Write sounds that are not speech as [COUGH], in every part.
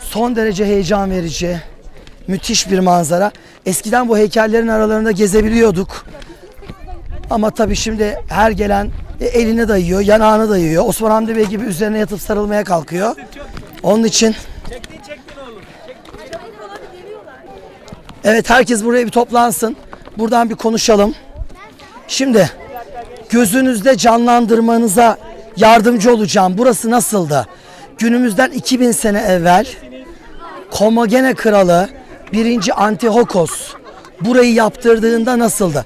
Son derece heyecan verici. Müthiş bir manzara. Eskiden bu heykellerin aralarında gezebiliyorduk. Ama tabii şimdi her gelen e, elini dayıyor, yanağını dayıyor. Osman Hamdi Bey gibi üzerine yatıp sarılmaya kalkıyor. Onun için Evet herkes buraya bir toplansın. Buradan bir konuşalım. Şimdi gözünüzde canlandırmanıza yardımcı olacağım. Burası nasıldı? Günümüzden 2000 sene evvel Komagene kralı 1. Antiochos burayı yaptırdığında nasıldı?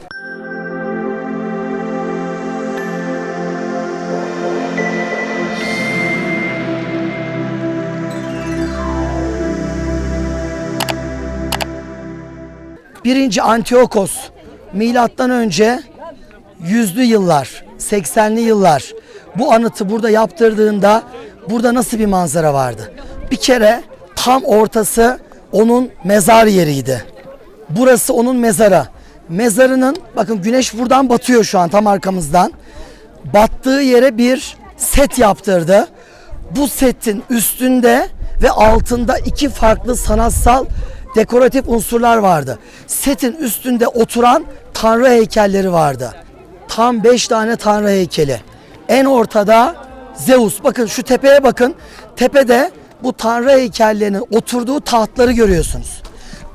Birinci Antiochos milattan önce yüzlü yıllar, 80'li yıllar bu anıtı burada yaptırdığında burada nasıl bir manzara vardı? Bir kere tam ortası onun mezar yeriydi. Burası onun mezarı. Mezarının bakın güneş buradan batıyor şu an tam arkamızdan. Battığı yere bir set yaptırdı. Bu setin üstünde ve altında iki farklı sanatsal dekoratif unsurlar vardı. Setin üstünde oturan tanrı heykelleri vardı. Tam beş tane tanrı heykeli. En ortada Zeus. Bakın şu tepeye bakın. Tepede bu tanrı heykellerinin oturduğu tahtları görüyorsunuz.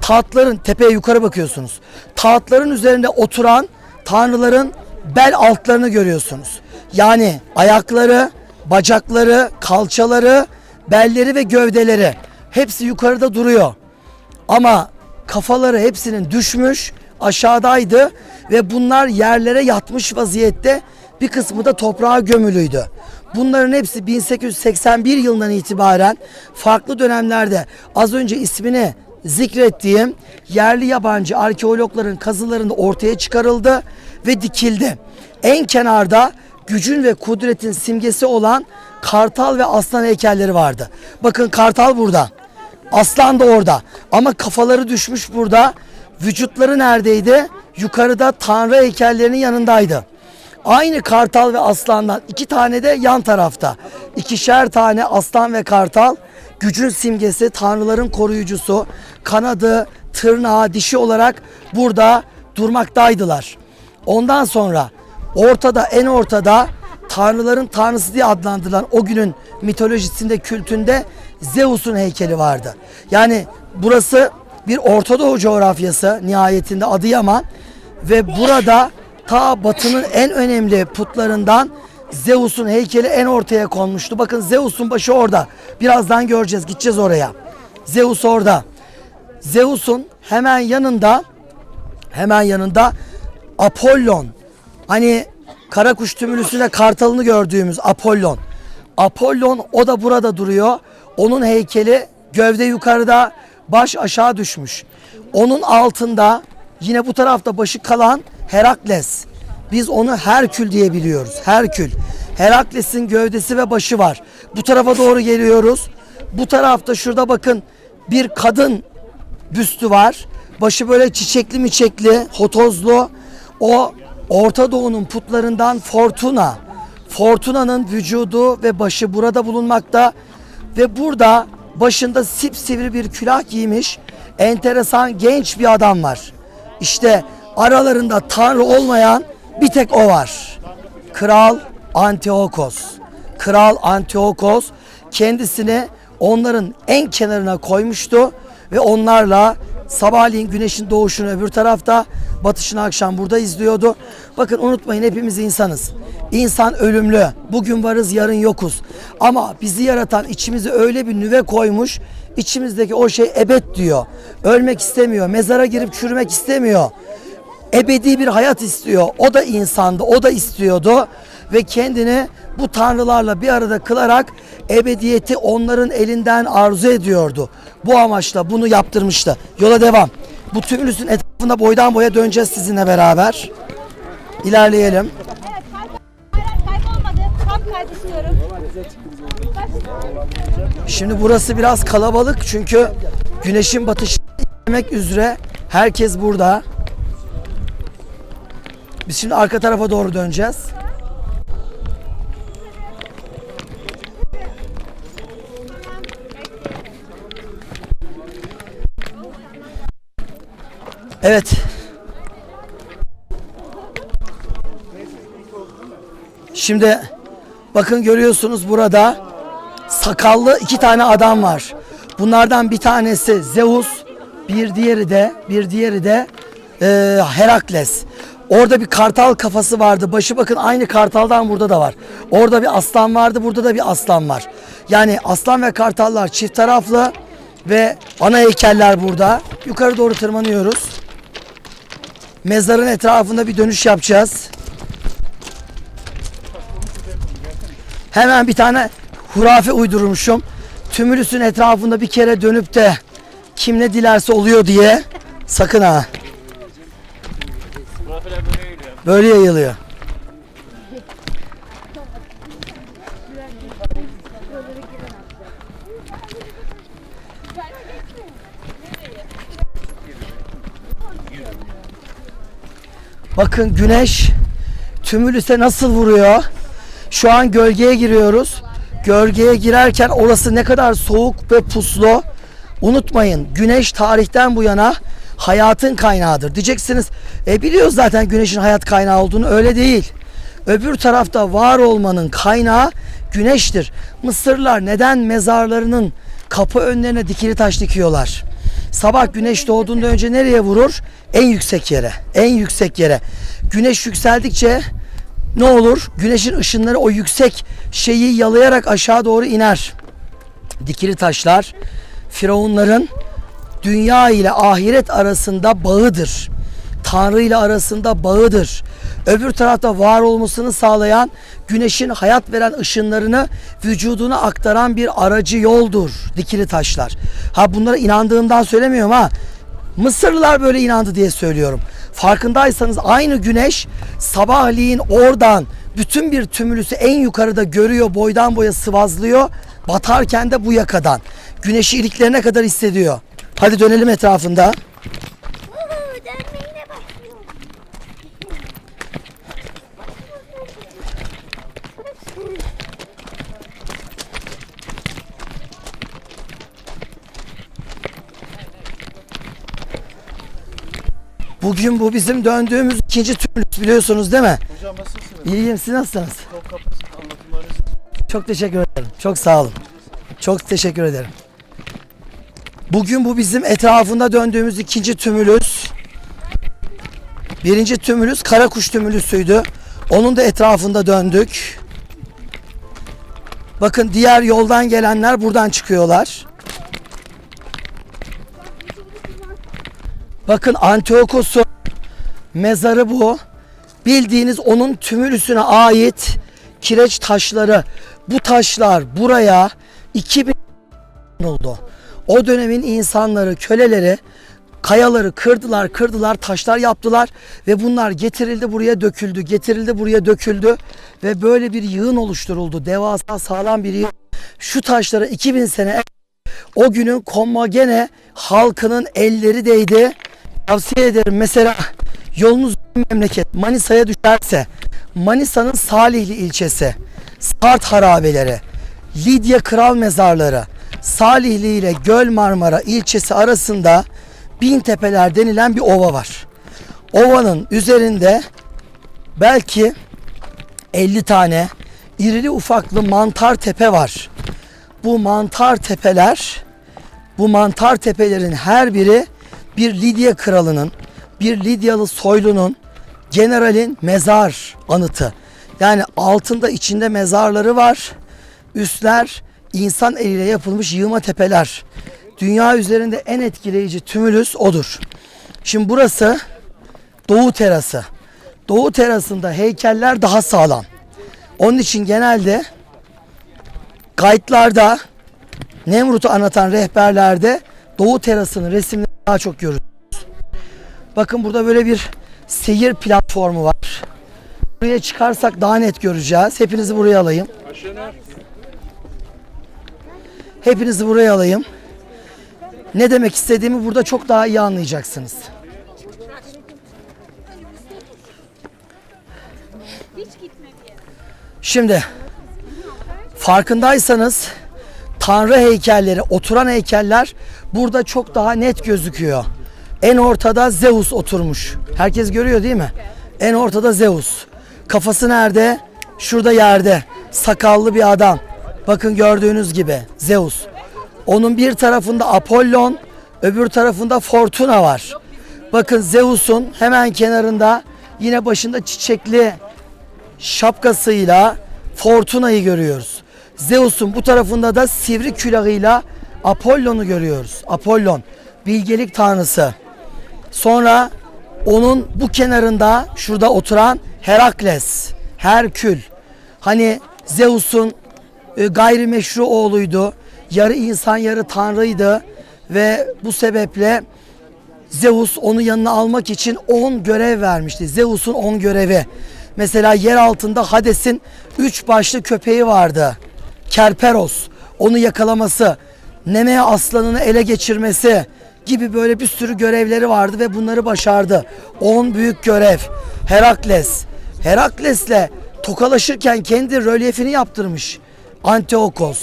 Tahtların tepeye yukarı bakıyorsunuz. Tahtların üzerinde oturan tanrıların bel altlarını görüyorsunuz. Yani ayakları, bacakları, kalçaları, belleri ve gövdeleri hepsi yukarıda duruyor. Ama kafaları hepsinin düşmüş, aşağıdaydı ve bunlar yerlere yatmış vaziyette bir kısmı da toprağa gömülüydü. Bunların hepsi 1881 yılından itibaren farklı dönemlerde az önce ismini zikrettiğim yerli yabancı arkeologların kazılarında ortaya çıkarıldı ve dikildi. En kenarda gücün ve kudretin simgesi olan kartal ve aslan heykelleri vardı. Bakın kartal burada. Aslan da orada. Ama kafaları düşmüş burada. Vücutları neredeydi? Yukarıda tanrı heykellerinin yanındaydı. Aynı kartal ve aslandan iki tane de yan tarafta. İkişer tane aslan ve kartal gücün simgesi, tanrıların koruyucusu, kanadı, tırnağı, dişi olarak burada durmaktaydılar. Ondan sonra ortada en ortada tanrıların tanrısı diye adlandırılan o günün mitolojisinde, kültünde Zeus'un heykeli vardı. Yani burası bir Orta coğrafyası nihayetinde Adıyaman ve burada ta batının en önemli putlarından Zeus'un heykeli en ortaya konmuştu. Bakın Zeus'un başı orada. Birazdan göreceğiz. Gideceğiz oraya. Zeus orada. Zeus'un hemen yanında hemen yanında Apollon. Hani kara kuş tümülüsünde kartalını gördüğümüz Apollon. Apollon o da burada duruyor. Onun heykeli gövde yukarıda, baş aşağı düşmüş. Onun altında yine bu tarafta başı kalan Herakles. Biz onu Herkül diye biliyoruz. Herkül. Herakles'in gövdesi ve başı var. Bu tarafa doğru geliyoruz. Bu tarafta şurada bakın bir kadın büstü var. Başı böyle çiçekli miçekli, hotozlu. O Orta Doğu'nun putlarından Fortuna. Fortuna'nın vücudu ve başı burada bulunmakta. Ve burada başında sipsivri bir külah giymiş enteresan genç bir adam var. İşte aralarında tanrı olmayan bir tek o var. Kral Antiochos. Kral Antiochos kendisini onların en kenarına koymuştu ve onlarla sabahleyin güneşin doğuşunu öbür tarafta, batışını akşam burada izliyordu. Bakın unutmayın hepimiz insanız. İnsan ölümlü. Bugün varız, yarın yokuz. Ama bizi yaratan içimize öyle bir nüve koymuş. içimizdeki o şey ebed diyor. Ölmek istemiyor, mezara girip çürümek istemiyor ebedi bir hayat istiyor. O da insandı, o da istiyordu ve kendini bu tanrılarla bir arada kılarak ebediyeti onların elinden arzu ediyordu. Bu amaçla bunu yaptırmıştı. Yola devam. Bu tümülüsün etrafında boydan boya döneceğiz sizinle beraber. İlerleyelim. Şimdi burası biraz kalabalık çünkü güneşin batışı demek üzere herkes burada. Biz şimdi arka tarafa doğru döneceğiz. Evet. Şimdi bakın görüyorsunuz burada sakallı iki tane adam var. Bunlardan bir tanesi Zeus, bir diğeri de bir diğeri de e, Herakles. Orada bir kartal kafası vardı. Başı bakın aynı kartaldan burada da var. Orada bir aslan vardı, burada da bir aslan var. Yani aslan ve kartallar çift taraflı ve ana heykeller burada. Yukarı doğru tırmanıyoruz. Mezarın etrafında bir dönüş yapacağız. Hemen bir tane hurafe uydurmuşum. Tümülüsün etrafında bir kere dönüp de kim ne dilerse oluyor diye. Sakın ha. Böyle yayılıyor. Bakın güneş tümülüse nasıl vuruyor. Şu an gölgeye giriyoruz. Gölgeye girerken orası ne kadar soğuk ve puslu. Unutmayın güneş tarihten bu yana hayatın kaynağıdır. Diyeceksiniz e biliyoruz zaten güneşin hayat kaynağı olduğunu öyle değil. Öbür tarafta var olmanın kaynağı güneştir. Mısırlar neden mezarlarının kapı önlerine dikili taş dikiyorlar? Sabah güneş doğduğunda önce nereye vurur? En yüksek yere. En yüksek yere. Güneş yükseldikçe ne olur? Güneşin ışınları o yüksek şeyi yalayarak aşağı doğru iner. Dikili taşlar firavunların dünya ile ahiret arasında bağıdır. Tanrı ile arasında bağıdır. Öbür tarafta var olmasını sağlayan güneşin hayat veren ışınlarını vücuduna aktaran bir aracı yoldur dikili taşlar. Ha bunlara inandığımdan söylemiyorum ha. Mısırlılar böyle inandı diye söylüyorum. Farkındaysanız aynı güneş sabahleyin oradan bütün bir tümülüsü en yukarıda görüyor, boydan boya sıvazlıyor. Batarken de bu yakadan. Güneşi iliklerine kadar hissediyor. Hadi dönelim etrafında. Bugün bu bizim döndüğümüz ikinci tümülüs biliyorsunuz değil mi? Hocam nasılsınız? İyiyim siz nasılsınız? Çok kapasite anlatımlarınız. Çok teşekkür ederim. Çok sağ olun. Çok teşekkür ederim. Bugün bu bizim etrafında döndüğümüz ikinci tümülüs. Birinci tümülüs karakuş tümülüsüydü. Onun da etrafında döndük. Bakın diğer yoldan gelenler buradan çıkıyorlar. Bakın Antiokos'un mezarı bu. Bildiğiniz onun tümülüsüne ait kireç taşları. Bu taşlar buraya 2000 oldu. O dönemin insanları, köleleri kayaları kırdılar, kırdılar, taşlar yaptılar ve bunlar getirildi buraya döküldü, getirildi buraya döküldü ve böyle bir yığın oluşturuldu. Devasa sağlam bir yığın. Şu taşlara 2000 sene evvel o günün Kommagene halkının elleri değdi. Tavsiye ederim mesela yolunuz memleket Manisa'ya düşerse Manisa'nın Salihli ilçesi Sart harabeleri Lidya Kral Mezarları Salihli ile Göl Marmara ilçesi arasında Bin Tepeler denilen bir ova var. Ovanın üzerinde belki 50 tane irili ufaklı mantar tepe var. Bu mantar tepeler bu mantar tepelerin her biri bir Lidya kralının, bir Lidyalı soylunun, generalin mezar anıtı. Yani altında içinde mezarları var. Üstler insan eliyle yapılmış yığma tepeler. Dünya üzerinde en etkileyici tümülüs odur. Şimdi burası Doğu terası. Doğu terasında heykeller daha sağlam. Onun için genelde kayıtlarda Nemrut'u anlatan rehberlerde Doğu terasının resimleri daha çok görürüz. Bakın burada böyle bir seyir platformu var. Buraya çıkarsak daha net göreceğiz. Hepinizi buraya alayım. Hepinizi buraya alayım. Ne demek istediğimi burada çok daha iyi anlayacaksınız. Şimdi farkındaysanız tanrı heykelleri, oturan heykeller burada çok daha net gözüküyor. En ortada Zeus oturmuş. Herkes görüyor değil mi? En ortada Zeus. Kafası nerede? Şurada yerde. Sakallı bir adam. Bakın gördüğünüz gibi Zeus. Onun bir tarafında Apollon, öbür tarafında Fortuna var. Bakın Zeus'un hemen kenarında yine başında çiçekli şapkasıyla Fortuna'yı görüyoruz. Zeus'un bu tarafında da sivri külahıyla Apollon'u görüyoruz. Apollon bilgelik tanrısı. Sonra onun bu kenarında şurada oturan Herakles, Herkül. Hani Zeus'un e, gayrimeşru oğluydu. Yarı insan yarı tanrıydı ve bu sebeple Zeus onu yanına almak için 10 görev vermişti. Zeus'un 10 görevi. Mesela yer altında Hades'in 3 başlı köpeği vardı. Kerperos. Onu yakalaması, Nemea aslanını ele geçirmesi gibi böyle bir sürü görevleri vardı ve bunları başardı. 10 büyük görev. Herakles. Herakles'le tokalaşırken kendi rölyefini yaptırmış. Anteokos.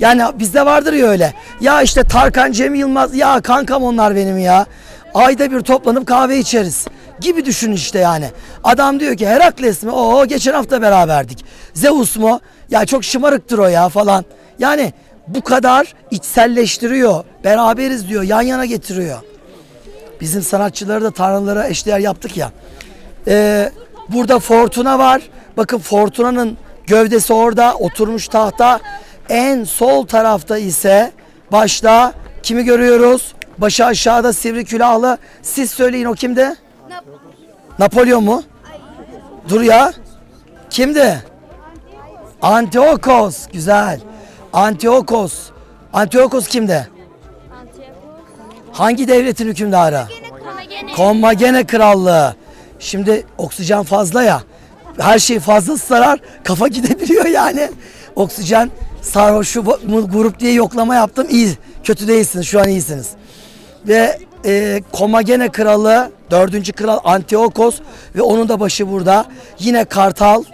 Yani bizde vardır ya öyle. Ya işte Tarkan Cem Yılmaz ya kankam onlar benim ya. Ayda bir toplanıp kahve içeriz gibi düşün işte yani. Adam diyor ki Herakles mi? Oo geçen hafta beraberdik. Zeus mu? Ya çok şımarıktır o ya falan. Yani bu kadar içselleştiriyor. Beraberiz diyor. Yan yana getiriyor. Bizim sanatçıları da tanrılara eşdeğer yaptık ya. Ee, burada Fortuna var. Bakın Fortuna'nın gövdesi orada oturmuş tahta. En sol tarafta ise başta kimi görüyoruz? Başı aşağıda sivri külahlı. Siz söyleyin o kimdi? Napolyon mu? Dur ya. Kimdi? Antiochos. Güzel. Antiochos. Antiochos kimdi? Hangi devletin hükümdarı? Kommagene Krallığı. Şimdi oksijen fazla ya. Her şey fazla sarar. Kafa [LAUGHS] gidebiliyor yani. Oksijen sarhoşu bu- grup diye yoklama yaptım. İyi. Kötü değilsiniz. Şu an iyisiniz. Ve e, Komagene Kralı, dördüncü kral Antiochos ve onun da başı burada. Yine kartal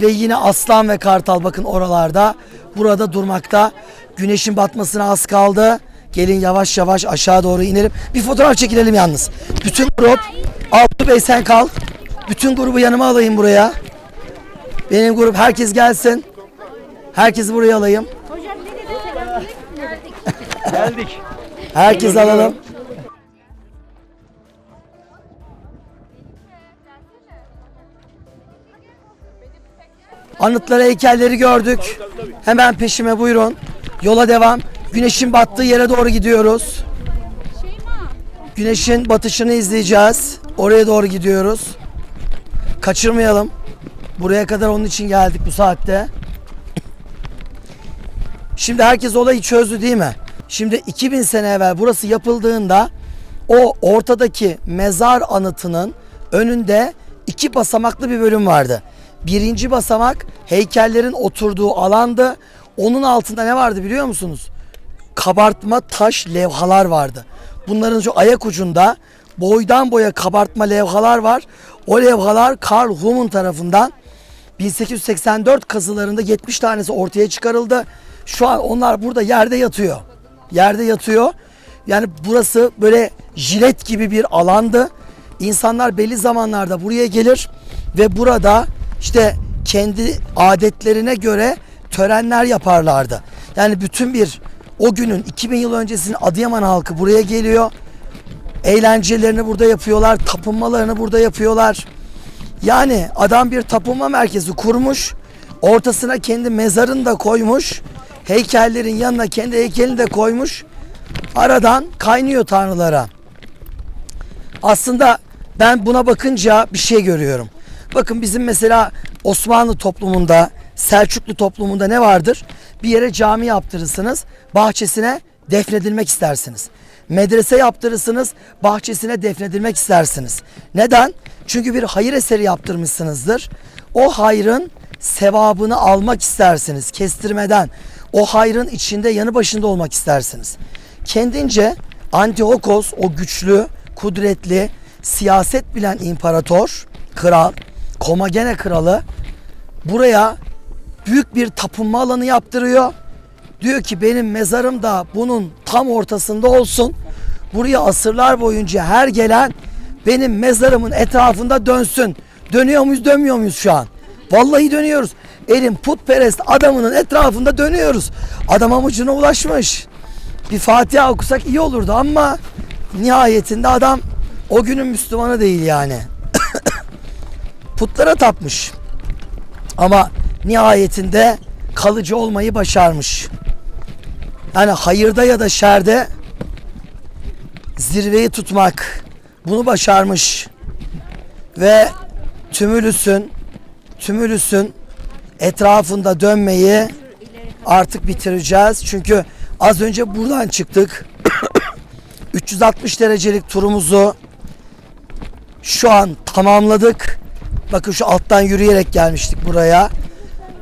ve yine aslan ve kartal bakın oralarda. Burada durmakta. Güneşin batmasına az kaldı. Gelin yavaş yavaş aşağı doğru inelim. Bir fotoğraf çekilelim yalnız. Bütün grup, Altı Bey sen kal. Bütün grubu yanıma alayım buraya. Benim grup herkes gelsin. Herkesi buraya alayım. Hocam selam? Geldik. Herkes alalım. Anıtları, heykelleri gördük. Hemen peşime buyurun. Yola devam. Güneşin battığı yere doğru gidiyoruz. Güneşin batışını izleyeceğiz. Oraya doğru gidiyoruz. Kaçırmayalım. Buraya kadar onun için geldik bu saatte. Şimdi herkes olayı çözdü değil mi? Şimdi 2000 sene evvel burası yapıldığında o ortadaki mezar anıtının önünde iki basamaklı bir bölüm vardı. Birinci basamak heykellerin oturduğu alandı. Onun altında ne vardı biliyor musunuz? Kabartma taş levhalar vardı. Bunların şu ayak ucunda boydan boya kabartma levhalar var. O levhalar Karl Hummel tarafından 1884 kazılarında 70 tanesi ortaya çıkarıldı. Şu an onlar burada yerde yatıyor. Yerde yatıyor. Yani burası böyle jilet gibi bir alandı. İnsanlar belli zamanlarda buraya gelir ve burada işte kendi adetlerine göre törenler yaparlardı. Yani bütün bir o günün 2000 yıl öncesinin Adıyaman halkı buraya geliyor. Eğlencelerini burada yapıyorlar, tapınmalarını burada yapıyorlar. Yani adam bir tapınma merkezi kurmuş. Ortasına kendi mezarını da koymuş. Heykellerin yanına kendi heykelini de koymuş. Aradan kaynıyor tanrılara. Aslında ben buna bakınca bir şey görüyorum. Bakın bizim mesela Osmanlı toplumunda, Selçuklu toplumunda ne vardır? Bir yere cami yaptırırsınız, bahçesine defnedilmek istersiniz. Medrese yaptırırsınız, bahçesine defnedilmek istersiniz. Neden? Çünkü bir hayır eseri yaptırmışsınızdır. O hayrın sevabını almak istersiniz kestirmeden. O hayrın içinde yanı başında olmak istersiniz. Kendince Antiochos o güçlü, kudretli, siyaset bilen imparator, kral, Komagene kralı buraya büyük bir tapınma alanı yaptırıyor. Diyor ki benim mezarım da bunun tam ortasında olsun. Buraya asırlar boyunca her gelen benim mezarımın etrafında dönsün. Dönüyor muyuz dönmüyor muyuz şu an? Vallahi dönüyoruz. Elim putperest adamının etrafında dönüyoruz. Adam amacına ulaşmış. Bir Fatiha okusak iyi olurdu ama nihayetinde adam o günün Müslümanı değil yani. [COUGHS] Putlara tapmış. Ama nihayetinde kalıcı olmayı başarmış. Yani hayırda ya da şerde zirveyi tutmak bunu başarmış. Ve tümülüsün tümülüsün etrafında dönmeyi artık bitireceğiz. Çünkü az önce buradan çıktık. [COUGHS] 360 derecelik turumuzu şu an tamamladık. Bakın şu alttan yürüyerek gelmiştik buraya.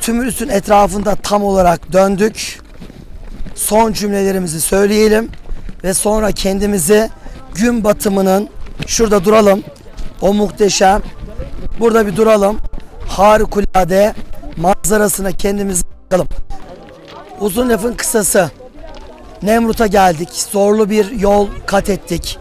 Tümülüsün etrafında tam olarak döndük. Son cümlelerimizi söyleyelim ve sonra kendimizi gün batımının şurada duralım. O muhteşem. Burada bir duralım. Harikulade manzarasına kendimizi bakalım. Uzun lafın kısası. Nemrut'a geldik. Zorlu bir yol kat ettik.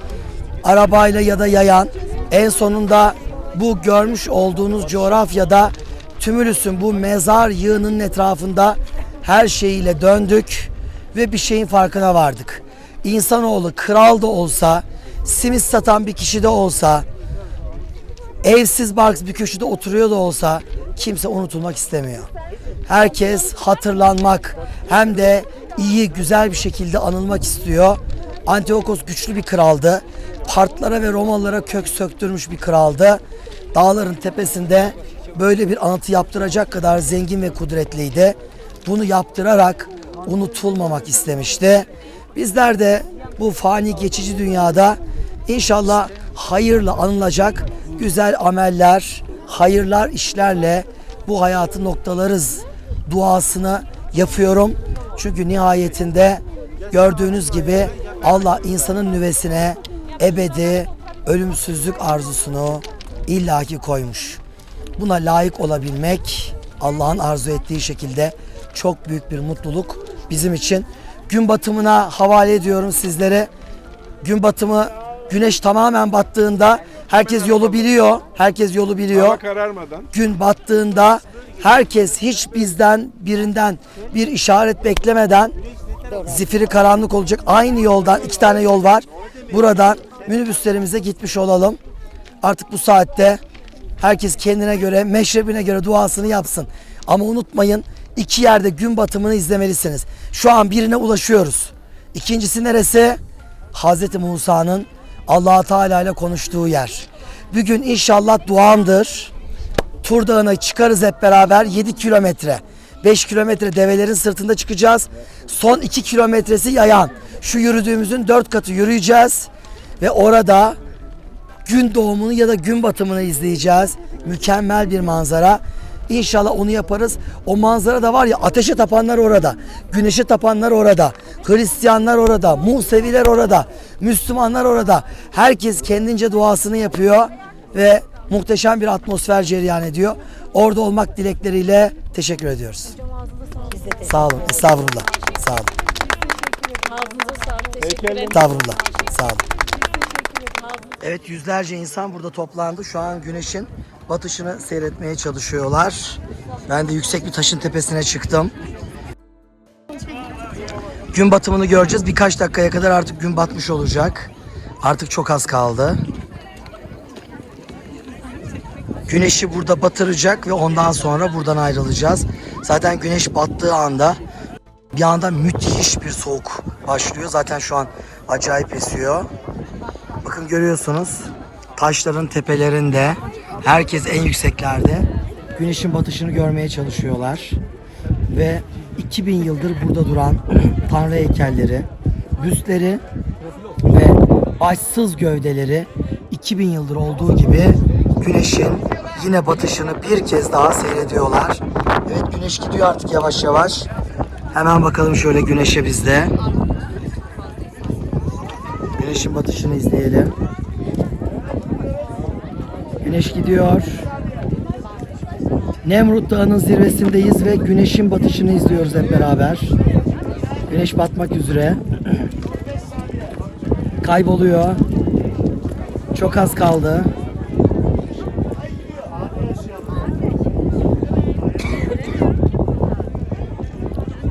Arabayla ya da yayan. En sonunda bu görmüş olduğunuz coğrafyada Tümülüs'ün bu mezar yığınının etrafında her şeyiyle döndük ve bir şeyin farkına vardık. İnsanoğlu kral da olsa, simit satan bir kişi de olsa, evsiz barksız bir köşede oturuyor da olsa kimse unutulmak istemiyor. Herkes hatırlanmak hem de iyi güzel bir şekilde anılmak istiyor. Antiochos güçlü bir kraldı. Partlara ve Romalılara kök söktürmüş bir kraldı. Dağların tepesinde böyle bir anıtı yaptıracak kadar zengin ve kudretliydi. Bunu yaptırarak unutulmamak istemişti. Bizler de bu fani geçici dünyada inşallah hayırla anılacak güzel ameller, hayırlar işlerle bu hayatı noktalarız duasını yapıyorum. Çünkü nihayetinde gördüğünüz gibi Allah insanın nüvesine ebedi ölümsüzlük arzusunu illaki koymuş. Buna layık olabilmek Allah'ın arzu ettiği şekilde çok büyük bir mutluluk bizim için. Gün batımına havale ediyorum sizlere. Gün batımı güneş tamamen battığında herkes yolu biliyor. Herkes yolu biliyor Hava kararmadan. gün battığında herkes hiç bizden birinden bir işaret beklemeden zifiri karanlık olacak. Aynı yoldan iki tane yol var. Buradan minibüslerimize gitmiş olalım. Artık bu saatte herkes kendine göre, meşrebine göre duasını yapsın. Ama unutmayın iki yerde gün batımını izlemelisiniz. Şu an birine ulaşıyoruz. İkincisi neresi? Hazreti Musa'nın Allah Teala ile konuştuğu yer. Bugün inşallah duamdır. Tur Dağı'na çıkarız hep beraber 7 kilometre. 5 kilometre develerin sırtında çıkacağız. Son 2 kilometresi yayan. Şu yürüdüğümüzün 4 katı yürüyeceğiz. Ve orada gün doğumunu ya da gün batımını izleyeceğiz. Mükemmel bir manzara. İnşallah onu yaparız. O manzara da var ya ateşe tapanlar orada. Güneşe tapanlar orada. Hristiyanlar orada. Museviler orada. Müslümanlar orada. Herkes kendince duasını yapıyor ve muhteşem bir atmosfer cereyan ediyor. Orada olmak dilekleriyle teşekkür ediyoruz. Sağ olun. Estağfurullah. Sağ olun. Estağfurullah. Sağ olun. Evet yüzlerce insan burada toplandı. Şu an güneşin batışını seyretmeye çalışıyorlar. Ben de yüksek bir taşın tepesine çıktım. Gün batımını göreceğiz. Birkaç dakikaya kadar artık gün batmış olacak. Artık çok az kaldı. Güneşi burada batıracak ve ondan sonra buradan ayrılacağız. Zaten güneş battığı anda bir anda müthiş bir soğuk başlıyor. Zaten şu an acayip esiyor. Bakın görüyorsunuz taşların tepelerinde herkes en yükseklerde güneşin batışını görmeye çalışıyorlar. Ve 2000 yıldır burada duran [CLEARS THROAT] tanrı heykelleri, büstleri ve başsız gövdeleri 2000 yıldır olduğu gibi güneşin yine batışını bir kez daha seyrediyorlar. Evet güneş gidiyor artık yavaş yavaş. Hemen bakalım şöyle güneşe bizde. Güneşin batışını izleyelim. Güneş gidiyor. Nemrut Dağı'nın zirvesindeyiz ve güneşin batışını izliyoruz hep beraber. Güneş batmak üzere. Kayboluyor. Çok az kaldı.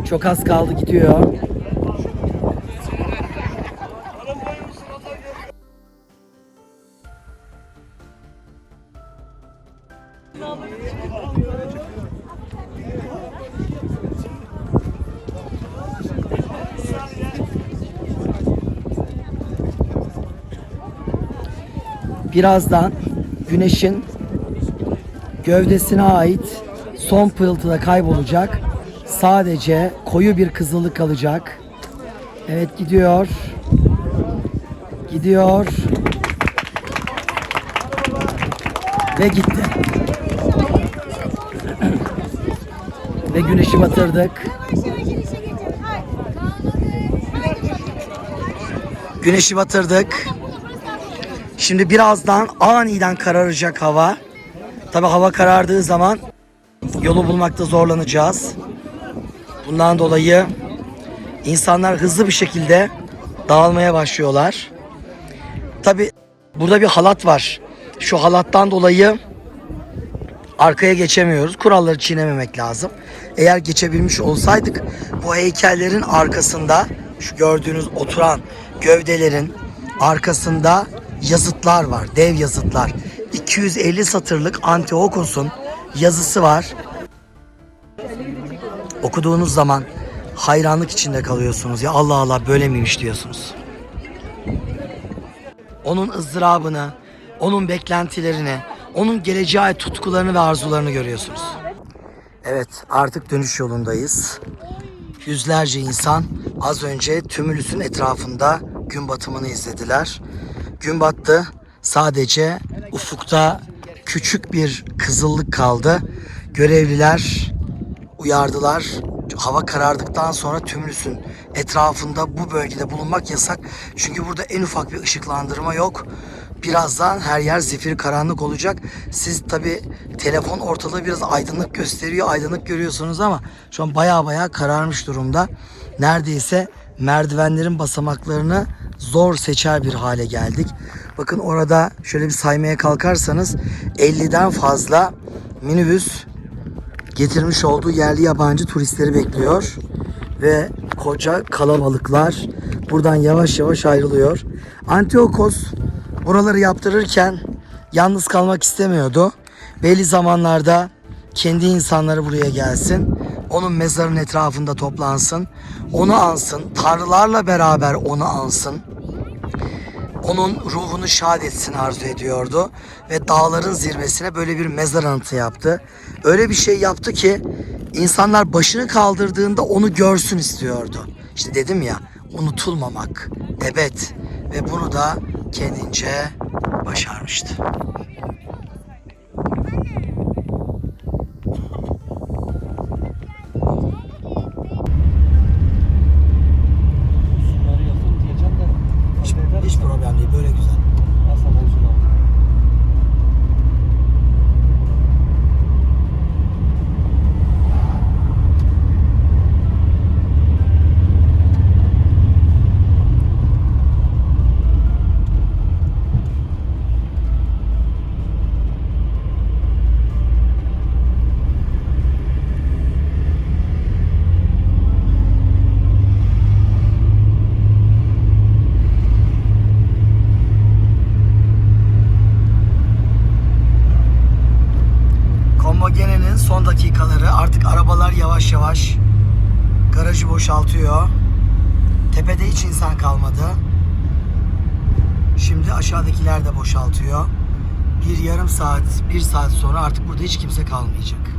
Çok az kaldı gidiyor. Birazdan güneşin gövdesine ait son pırıltı kaybolacak. Sadece koyu bir kızıllık kalacak. Evet gidiyor. Gidiyor. Ve gitti. [CLEARS THROAT] Ve güneşi batırdık. Güneşi batırdık. Şimdi birazdan aniden kararacak hava. Tabi hava karardığı zaman yolu bulmakta zorlanacağız. Bundan dolayı insanlar hızlı bir şekilde dağılmaya başlıyorlar. Tabi burada bir halat var. Şu halattan dolayı arkaya geçemiyoruz. Kuralları çiğnememek lazım. Eğer geçebilmiş olsaydık bu heykellerin arkasında şu gördüğünüz oturan gövdelerin arkasında yazıtlar var. Dev yazıtlar. 250 satırlık Antiochos'un yazısı var. Okuduğunuz zaman hayranlık içinde kalıyorsunuz. Ya Allah Allah böyle miymiş diyorsunuz. Onun ızdırabını, onun beklentilerini, onun geleceğe tutkularını ve arzularını görüyorsunuz. Evet artık dönüş yolundayız. Yüzlerce insan az önce Tümülüs'ün etrafında gün batımını izlediler. Gün battı. Sadece ufukta küçük bir kızıllık kaldı. Görevliler uyardılar. Hava karardıktan sonra Tümülüs'ün etrafında bu bölgede bulunmak yasak. Çünkü burada en ufak bir ışıklandırma yok. Birazdan her yer zifiri karanlık olacak. Siz tabi telefon ortalığı biraz aydınlık gösteriyor. Aydınlık görüyorsunuz ama şu an baya baya kararmış durumda. Neredeyse merdivenlerin basamaklarını zor seçer bir hale geldik. Bakın orada şöyle bir saymaya kalkarsanız 50'den fazla minibüs getirmiş olduğu yerli yabancı turistleri bekliyor. Ve koca kalabalıklar buradan yavaş yavaş ayrılıyor. Antiochos buraları yaptırırken yalnız kalmak istemiyordu. Belli zamanlarda kendi insanları buraya gelsin. Onun mezarın etrafında toplansın. Onu ansın. Tanrılarla beraber onu ansın onun ruhunu şad etsin arzu ediyordu ve dağların zirvesine böyle bir mezar anıtı yaptı. Öyle bir şey yaptı ki insanlar başını kaldırdığında onu görsün istiyordu. İşte dedim ya unutulmamak, ebed ve bunu da kendince başarmıştı. Şunları yakın diyeceğim de. Hiç, hiç problem değil böyle güzel. Asla olsun abi. Kombogene'nin son dakikaları artık arabalar yavaş yavaş garajı boşaltıyor. Tepede hiç insan kalmadı. Şimdi aşağıdakiler de boşaltıyor. Bir yarım saat, bir saat sonra artık burada hiç kimse kalmayacak.